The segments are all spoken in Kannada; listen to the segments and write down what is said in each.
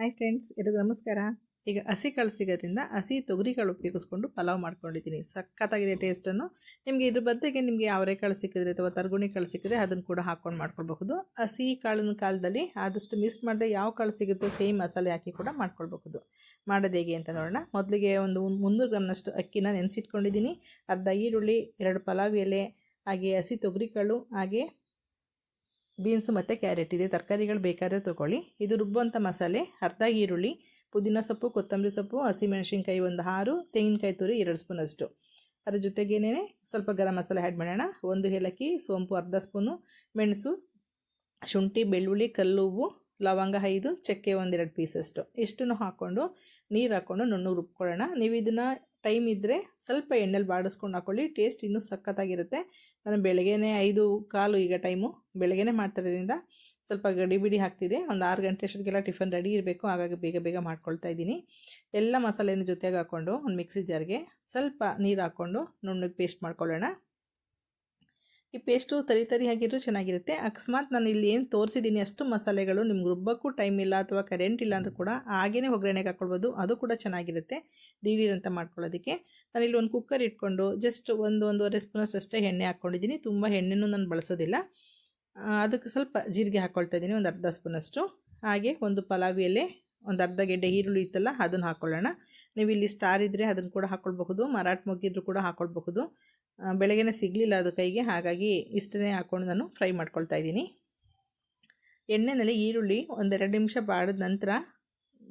ಹಾಯ್ ಫ್ರೆಂಡ್ಸ್ ಎಲ್ರಿಗೂ ನಮಸ್ಕಾರ. ಈಗ ಹಸಿ ಕಾಳು ಸಿಗೋದ್ರಿಂದ ಹಸಿ ತೊಗರಿ ಕಾಳು ಉಪಯೋಗಿಸ್ಕೊಂಡು ಪಲಾವ್ ಮಾಡ್ಕೊಂಡಿದ್ದೀನಿ. ಸಖತ್ತಾಗಿದೆ ಟೇಸ್ಟನ್ನು. ನಿಮಗೆ ಇದ್ರ ಬದಲಿಗೆ ನಿಮಗೆ ಅವರೆಕಾಳು ಸಿಕ್ಕಿದ್ರೆ ಅಥವಾ ತರ್ಗುಣಿ ಕಾಳು ಸಿಕ್ಕಿದ್ರೆ ಅದನ್ನು ಕೂಡ ಹಾಕ್ಕೊಂಡು ಮಾಡ್ಕೊಳ್ಬಹುದು. ಹಸಿ ಕಾಳಿನ ಕಾಲದಲ್ಲಿ ಆದಷ್ಟು ಮಿಸ್ ಮಾಡದೆ ಯಾವ ಕಾಳು ಸಿಗುತ್ತೋ ಸೇಮ್ ಮಸಾಲೆ ಹಾಕಿ ಕೂಡ ಮಾಡ್ಕೊಳ್ಬಹುದು. ಮಾಡೋದು ಹೇಗೆ ಅಂತ ನೋಡೋಣ. ಮೊದಲಿಗೆ ಒಂದು ಮುನ್ನೂರು ಗ್ರಾಮ್ನಷ್ಟು ಅಕ್ಕಿನ ನೆನೆಸಿಟ್ಕೊಂಡಿದ್ದೀನಿ. ಅರ್ಧ ಈರುಳ್ಳಿ, ಎರಡು ಪಲಾವ್ ಎಲೆ, ಹಾಗೆ ಹಸಿ ತೊಗರಿ ಕಾಳು ಹಾಗೆ ಬೀನ್ಸು ಮತ್ತು ಕ್ಯಾರೆಟ್, ಇದೆ. ತರಕಾರಿಗಳು ಬೇಕಾದರೆ ತೊಗೊಳ್ಳಿ. ಇದು ರುಬ್ಬುವಂಥ ಮಸಾಲೆ, ಅರ್ಧ ಈರುಳ್ಳಿ, ಪುದೀನ ಸೊಪ್ಪು, ಕೊತ್ತಂಬರಿ ಸೊಪ್ಪು, ಹಸಿಮೆಣಸಿನ್ಕಾಯಿ ಒಂದು ಆರು, ತೆಂಗಿನಕಾಯಿ ತುರಿ ಎರಡು ಸ್ಪೂನ್ ಅಷ್ಟು. ಅದರ ಜೊತೆಗೇನೆ ಸ್ವಲ್ಪ ಗರಂ ಮಸಾಲೆ ಆ್ಯಡ್ ಮಾಡೋಣ. ಒಂದು ಏಲಕ್ಕಿ, ಸೋಂಪು, ಅರ್ಧ ಸ್ಪೂನು ಮೆಣಸು, ಶುಂಠಿ, ಬೆಳ್ಳುಳ್ಳಿ, ಕಲ್ಲುವು, ಲವಂಗ ಐದು, ಚಕ್ಕೆ ಒಂದೆರಡು ಪೀಸಷ್ಟು ಇಷ್ಟನ್ನು ಹಾಕ್ಕೊಂಡು ನೀರು ಹಾಕ್ಕೊಂಡು ನುಣ್ಣು ರುಬ್ಕೊಳ್ಳೋಣ. ನೀವು ಇದನ್ನು ಟೈಮ್ ಇದ್ದರೆ ಸ್ವಲ್ಪ ಎಣ್ಣೆಲಿ ಬಾಡಿಸ್ಕೊಂಡು ಹಾಕ್ಕೊಳ್ಳಿ ಟೇಸ್ಟ್ ಇನ್ನೂ ಸಖತ್ತಾಗಿರುತ್ತೆ. ನಾನು ಬೆಳಗ್ಗೆನೇ ಐದು ಕಾಲು ಈಗ ಟೈಮು ಬೆಳಗ್ಗೆನೇ ಮಾಡ್ತಿರೋದ್ರಿಂದ ಸ್ವಲ್ಪ ಗಡಿ ಬಿಡಿ ಹಾಕ್ತಿದೆ ಒಂದು ಆರು ಗಂಟೆ ಅಷ್ಟೊತ್ತಿಗೆಲ್ಲ ಟಿಫನ್ ರೆಡಿ ಇರಬೇಕು. ಹಾಗಾಗಿ ಬೇಗ ಬೇಗ ಮಾಡ್ಕೊಳ್ತಾ ಇದ್ದೀನಿ. ಎಲ್ಲ ಮಸಾಲೆನ ಜೊತೆಗೆ ಹಾಕ್ಕೊಂಡು ಒಂದು ಮಿಕ್ಸಿ ಜಾರ್ಗೆ ಸ್ವಲ್ಪ ನೀರು ಹಾಕ್ಕೊಂಡು ನುಣ್ಣಗೆ ಪೇಸ್ಟ್ ಮಾಡ್ಕೊಳ್ಳೋಣ. ಈ ಪೇಸ್ಟು ತರಿ ತರಿ ಆಗಿದ್ರು ಚೆನ್ನಾಗಿರುತ್ತೆ. ಅಕಸ್ಮಾತ್ ನಾನು ಇಲ್ಲಿ ಏನು ತೋರಿಸಿದ್ದೀನಿ ಅಷ್ಟು ಮಸಾಲೆಗಳು ನಿಮ್ಗೆ ರುಬ್ಬಕ್ಕೂ ಟೈಮ್ ಇಲ್ಲ ಅಥವಾ ಕರೆಂಟ್ ಇಲ್ಲ ಅಂದರೂ ಕೂಡ ಹಾಗೇ ಒಗ್ಗರಣೆಗೆ ಹಾಕ್ಕೊಳ್ಬೋದು ಅದು ಕೂಡ ಚೆನ್ನಾಗಿರುತ್ತೆ. ದಿಢೀರಂತ ಮಾಡ್ಕೊಳ್ಳೋದಕ್ಕೆ. ಇಲ್ಲಿ ಒಂದು ಕುಕ್ಕರ್ ಇಟ್ಕೊಂಡು ಜಸ್ಟ್ ಒಂದು ಒಂದೂವರೆ ಸ್ಪೂನಷ್ಟು ಅಷ್ಟೇ ಎಣ್ಣೆ ಹಾಕ್ಕೊಂಡಿದ್ದೀನಿ ತುಂಬ ಎಣ್ಣೆನೂ ನಾನು ಬಳಸೋದಿಲ್ಲ. ಅದಕ್ಕೆ ಸ್ವಲ್ಪ ಜೀರಿಗೆ ಹಾಕ್ಕೊಳ್ತಾ ಇದ್ದೀನಿ, ಒಂದು ಅರ್ಧ ಸ್ಪೂನಷ್ಟು. ಹಾಗೆ ಒಂದು ಪಲಾವಿಯಲ್ಲಿ ಒಂದು ಅರ್ಧ ಗೆಡ್ಡೆ ಈರುಳ್ಳಿ ಇತ್ತಲ್ಲ, ಅದನ್ನು ಹಾಕ್ಕೊಳ್ಳೋಣ ನೀವು ಇಲ್ಲಿ ಸ್ಟಾರ್ ಇದ್ದರೆ ಅದನ್ನು ಕೂಡ ಹಾಕ್ಕೊಳ್ಬಹುದು ಮರಾಠ ಮೊಗ್ಗಿದ್ರು ಕೂಡ ಹಾಕ್ಕೊಳ್ಬಹುದು ಬೆಳಗ್ಗೆನೇ ಸಿಗಲಿಲ್ಲ ಅದು ಕೈಗೆ. ಹಾಗಾಗಿ ಇಷ್ಟನ್ನೇ ಹಾಕ್ಕೊಂಡು ನಾನು ಫ್ರೈ ಮಾಡ್ಕೊಳ್ತಾ ಇದ್ದೀನಿ. ಎಣ್ಣೆಯಲ್ಲಿ ಈರುಳ್ಳಿ ಒಂದೆರಡು ನಿಮಿಷ ಬಾಡಿದ ನಂತರ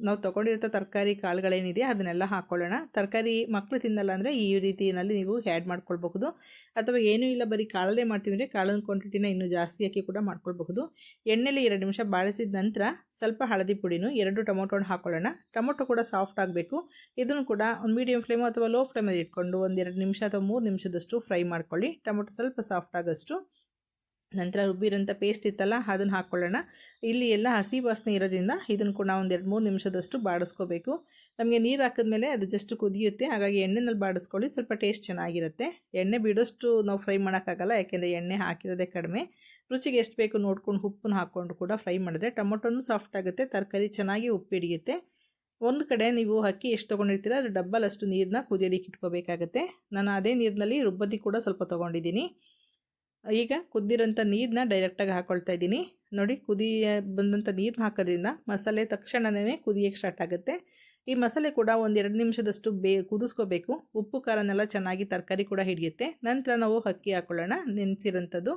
ನಾವು ತೊಗೊಂಡಿರೋ ತರಕಾರಿ ಕಾಳುಗಳೇನಿದೆ ಅದನ್ನೆಲ್ಲ ಹಾಕ್ಕೊಳ್ಳೋಣ ತರಕಾರಿ ಮಕ್ಕಳು ತಿನ್ನಲ್ಲ ಅಂದರೆ ಈ ರೀತಿಯಲ್ಲಿ ನೀವು ಹ್ಯಾಡ್ ಮಾಡ್ಕೊಳ್ಬಹುದು. ಅಥವಾ ಏನೂ ಇಲ್ಲ ಬರೀ ಕಾಳಲ್ಲೇ ಮಾಡ್ತೀವಿ ಅಂದರೆ ಕಾಳಿನ ಕ್ವಾಂಟಿಟಿನ ಇನ್ನೂ ಜಾಸ್ತಿ ಹಾಕಿ ಕೂಡ ಮಾಡ್ಕೊಳ್ಬಹುದು. ಎಣ್ಣೆಲಿ ಎರಡು ನಿಮಿಷ ಬಾಳಿಸಿದ ನಂತರ ಸ್ವಲ್ಪ ಹಳದಿ ಪುಡಿನೂ ಎರಡು ಟೊಮೊಟೊನ ಹಾಕ್ಕೊಳ್ಳೋಣ ಟೊಮೊಟೊ ಕೂಡ ಸಾಫ್ಟ್ ಆಗಬೇಕು. ಇದನ್ನು ಕೂಡ ಒಂದು ಮೀಡಿಯಂ ಫ್ಲೇಮು ಅಥವಾ ಲೋ ಫ್ಲೇಮಲ್ಲಿ ಇಟ್ಕೊಂಡು ಒಂದೆರಡು ನಿಮಿಷ ಅಥವಾ ಮೂರು ನಿಮಿಷದಷ್ಟು ಫ್ರೈ ಮಾಡ್ಕೊಳ್ಳಿ. ಟೊಮೊಟೊ ಸ್ವಲ್ಪ ಸಾಫ್ಟ್ ಆಗೋಷ್ಟು ನಂತರ ರುಬ್ಬಿರೋಂಥ ಪೇಸ್ಟ್ ಇತ್ತಲ್ಲ, ಅದನ್ನು ಹಾಕ್ಕೊಳ್ಳೋಣ ಇಲ್ಲಿ ಎಲ್ಲ ಹಸಿ ವಾಸನೆ ಇರೋದ್ರಿಂದ ಇದನ್ನು ಕೂಡ ಒಂದು ಎರಡು ಮೂರು ನಿಮಿಷದಷ್ಟು ಬಾಡಿಸ್ಕೋಬೇಕು. ನಮಗೆ ನೀರು ಹಾಕಿದ್ಮೇಲೆ ಅದು ಜಸ್ಟ್ ಕುದಿಯುತ್ತೆ, ಹಾಗಾಗಿ ಎಣ್ಣೆನಲ್ಲಿ ಬಾಡಿಸ್ಕೊಳ್ಳಿ, ಸ್ವಲ್ಪ ಟೇಸ್ಟ್ ಚೆನ್ನಾಗಿರುತ್ತೆ. ಎಣ್ಣೆ ಬಿಡೋಷ್ಟು ನಾವು ಫ್ರೈ ಮಾಡೋಕ್ಕಾಗಲ್ಲ, ಯಾಕೆಂದರೆ ಎಣ್ಣೆ ಹಾಕಿರೋದೇ ಕಡಿಮೆ. ರುಚಿಗೆ ಎಷ್ಟು ಬೇಕು ನೋಡ್ಕೊಂಡು ಉಪ್ಪನ್ನು ಹಾಕ್ಕೊಂಡು ಕೂಡ ಫ್ರೈ ಮಾಡಿದ್ರೆ ಟೊಮೊಟೊನು ಸಾಫ್ಟ್ ಆಗುತ್ತೆ, ತರಕಾರಿ ಚೆನ್ನಾಗಿ ಉಪ್ಪು ಹಿಡಿಯುತ್ತೆ. ಒಂದು ಕಡೆ ನೀವು ಅಕ್ಕಿ ಎಷ್ಟು ತೊಗೊಂಡಿರ್ತೀರ ಅದು ಡಬ್ಬಲ್ ಅಷ್ಟು ನೀರನ್ನ ಕುದಿಯೋದಕ್ಕೆ ಇಟ್ಕೋಬೇಕಾಗತ್ತೆ. ನಾನು ಅದೇ ನೀರಿನಲ್ಲಿ ರುಬ್ಬದಿ ಕೂಡ ಸ್ವಲ್ಪ ತೊಗೊಂಡಿದ್ದೀನಿ. ಈಗ ಕುದ್ದಿರೋಂಥ ನೀರನ್ನ ಡೈರೆಕ್ಟಾಗಿ ಹಾಕ್ಕೊಳ್ತಾ ಇದ್ದೀನಿ. ನೋಡಿ ಕುದಿ ಬಂದಂಥ ನೀರನ್ನ ಹಾಕೋದ್ರಿಂದ ಮಸಾಲೆ ತಕ್ಷಣವೇ ಕುದಿಯೋಕ್ಕೆ ಸ್ಟಾರ್ಟ್ ಆಗುತ್ತೆ. ಈ ಮಸಾಲೆ ಕೂಡ ಒಂದು ಎರಡು ನಿಮಿಷದಷ್ಟು ಬೇ, ಕುದಿಸ್ಕೋಬೇಕು. ಉಪ್ಪು, ಖಾರನೆಲ್ಲ ಚೆನ್ನಾಗಿ ತರಕಾರಿ ಕೂಡ ಹಿಡಿಯುತ್ತೆ. ನಂತರ ನಾವು ಅಕ್ಕಿ ಹಾಕ್ಕೊಳ್ಳೋಣ ನೆನೆಸಿರೋಂಥದ್ದು.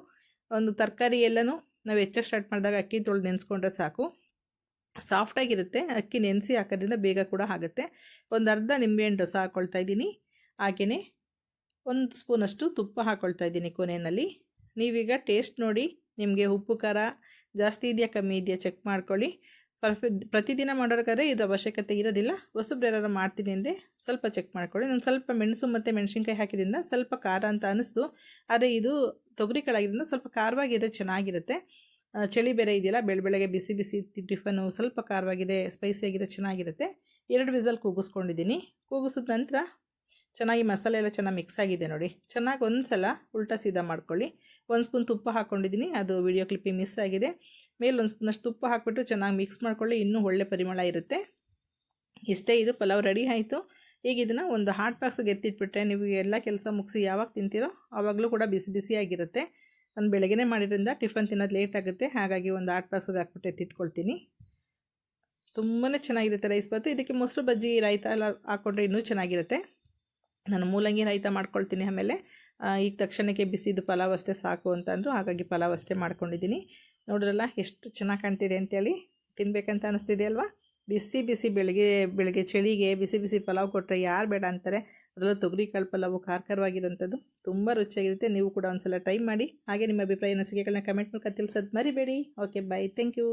ಒಂದು ತರಕಾರಿ ಎಲ್ಲನೂ ನಾವು ಹೆಚ್ಚ ಸ್ಟಾರ್ಟ್ ಮಾಡಿದಾಗ ಅಕ್ಕಿ ತೊಳೆದು ನೆನೆಸ್ಕೊಂಡ್ರೆ ಸಾಕು. ಸಾಫ್ಟಾಗಿರುತ್ತೆ ಅಕ್ಕಿ ನೆನೆಸಿ ಹಾಕೋದ್ರಿಂದ ಬೇಗ ಕೂಡ ಆಗುತ್ತೆ. ಒಂದು ಅರ್ಧ ನಿಂಬೆಹಣ್ಣು ರಸ ಹಾಕ್ಕೊಳ್ತಾ ಇದ್ದೀನಿ. ಹಾಗೆಯೇ ಒಂದು ಸ್ಪೂನಷ್ಟು ತುಪ್ಪ ಹಾಕ್ಕೊಳ್ತಾ ಇದ್ದೀನಿ ಕೊನೆಯಲ್ಲಿ. ನೀವೀಗ ಟೇಸ್ಟ್ ನೋಡಿ, ನಿಮಗೆ ಉಪ್ಪು, ಖಾರ ಜಾಸ್ತಿ ಇದೆಯಾ, ಕಮ್ಮಿ ಇದೆಯಾ ಚೆಕ್ ಮಾಡ್ಕೊಳ್ಳಿ. ಪರ್ಫೆಕ್ಟ್ ಪ್ರತಿದಿನ ಮಾಡೋಕ್ಕಾದ್ರೆ ಇದು ಅವಶ್ಯಕತೆ ಇರೋದಿಲ್ಲ. ಹೊಸಬ್ರು ಯಾರು ಮಾಡ್ತೀನಿ ಅಂದರೆ ಸ್ವಲ್ಪ ಚೆಕ್ ಮಾಡ್ಕೊಳ್ಳಿ. ನಾನು ಸ್ವಲ್ಪ ಮೆಣಸು ಮತ್ತು ಮೆಣಸಿನ್ಕಾಯಿ ಹಾಕಿದ್ರಿಂದ ಸ್ವಲ್ಪ ಖಾರ ಅಂತ ಅನ್ನಿಸ್ತು ಆದರೆ ಇದು ತೊಗರಿ ಕಾಳಾಗಿದ್ದರಿಂದ ಸ್ವಲ್ಪ ಖಾರವಾಗಿದೆ, ಚೆನ್ನಾಗಿರುತ್ತೆ. ಚಳಿ ಬೇರೆ ಇದೆಯಲ್ಲ, ಬೆಳ ಬೆಳಗ್ಗೆ ಬಿಸಿ ಬಿಸಿ ಟಿಫನ್ನು ಸ್ವಲ್ಪ ಖಾರವಾಗಿದೆ ಸ್ಪೈಸಿಯಾಗಿದೆ ಚೆನ್ನಾಗಿರುತ್ತೆ. ಎರಡು ವಿಸಲ್ ಕೂಗಿಸ್ಕೊಂಡಿದ್ದೀನಿ. ಕೂಗಿಸಿದ ನಂತರ ಚೆನ್ನಾಗಿ ಮಸಾಲೆ ಎಲ್ಲ ಚೆನ್ನಾಗಿ ಮಿಕ್ಸ್ ಆಗಿದೆ ನೋಡಿ. ಚೆನ್ನಾಗಿ ಒಂದು ಸಲ ಉಲ್ಟಾ ಸೀದಾ ಮಾಡ್ಕೊಳ್ಳಿ. ಒಂದು ಸ್ಪೂನ್ ತುಪ್ಪ ಹಾಕ್ಕೊಂಡಿದ್ದೀನಿ ಅದು ವಿಡಿಯೋ ಕ್ಲಿಪ್ಪಿಗೆ ಮಿಸ್ ಆಗಿದೆ. ಮೇಲೆ ಒಂದು ಸ್ಪೂನಷ್ಟು ತುಪ್ಪ ಹಾಕ್ಬಿಟ್ಟು ಚೆನ್ನಾಗಿ ಮಿಕ್ಸ್ ಮಾಡ್ಕೊಳ್ಳಿ. ಇನ್ನೂ ಒಳ್ಳೆ ಪರಿಮಳ ಇರುತ್ತೆ. ಇಷ್ಟೇ ಇದು, ಪಲಾವ್ ರೆಡಿ ಆಯಿತು. ಈಗ ಇದನ್ನು ಒಂದು ಹಾಟ್ ಬಾಕ್ಸ್ಗೆ ಎತ್ತಿಟ್ಬಿಟ್ರೆ ನೀವು ಎಲ್ಲ ಕೆಲಸ ಮುಗಿಸಿ ಯಾವಾಗ ತಿಂತೀರೋ ಆವಾಗಲೂ ಕೂಡ ಬಿಸಿ ಬಿಸಿಯಾಗಿರುತ್ತೆ ನಾನು ಬೆಳಗ್ಗೆ ಮಾಡಿದ್ರಿಂದ ಟಿಫನ್ ತಿನ್ನೋದು ಲೇಟ್ ಆಗುತ್ತೆ. ಹಾಗಾಗಿ ಒಂದು ಹಾಟ್ ಬಾಕ್ಸ್ಗೆ ಹಾಕ್ಬಿಟ್ಟು ಎತ್ತಿಟ್ಕೊಳ್ತೀನಿ. ತುಂಬಾ ಚೆನ್ನಾಗಿರುತ್ತೆ ರೈಸ್ ಬಾತು ಇದಕ್ಕೆ ಮೊಸರು ಬಜ್ಜಿ, ರಾಯ್ತ ಎಲ್ಲ ಹಾಕ್ಕೊಂಡ್ರೆ ಇನ್ನೂ ಚೆನ್ನಾಗಿರುತ್ತೆ. ನಾನು ಮೂಲಂಗಿ ರೈತ ಮಾಡ್ಕೊಳ್ತೀನಿ ಆಮೇಲೆ ಈಗ ತಕ್ಷಣಕ್ಕೆ ಬಿಸಿದು ಪಲಾವ್ ಅಷ್ಟೇ ಸಾಕು ಅಂತಂದರು ಹಾಗಾಗಿ ಪಲಾವ್ ಅಷ್ಟೇ ಮಾಡ್ಕೊಂಡಿದ್ದೀನಿ. ನೋಡ್ರಲ್ಲ ಎಷ್ಟು ಚೆನ್ನಾಗಿ ಕಾಣ್ತಿದೆ ಅಂತೇಳಿ ತಿನ್ನಬೇಕಂತ ಅನಿಸ್ತಿದೆ ಅಲ್ವಾ? ಬಿಸಿ ಬಿಸಿ ಬೆಳಗ್ಗೆ ಬೆಳಗ್ಗೆ ಚಳಿಗೆ ಬಿಸಿ ಬಿಸಿ ಪಲಾವ್ ಕೊಟ್ಟರೆ ಯಾರು ಬೇಡ ಅಂತಾರೆ. ಅದರಲ್ಲೂ ತೊಗರಿ ಕಾಳು ಪಲಾವು ಖಾರ ತುಂಬ ರುಚಿಯಾಗಿರುತ್ತೆ. ನೀವು ಕೂಡ ಒಂದ್ಸಲ ಟ್ರೈ ಮಾಡಿ. ಹಾಗೆ ನಿಮ್ಮ ಅಭಿಪ್ರಾಯ ಅನಿಸಿಕೆಗಳನ್ನ ಕಮೆಂಟ್ ಮೂಲಕ ತಿಳಿಸೋದು ಮರಿಬೇಡಿ. Okay bye thank you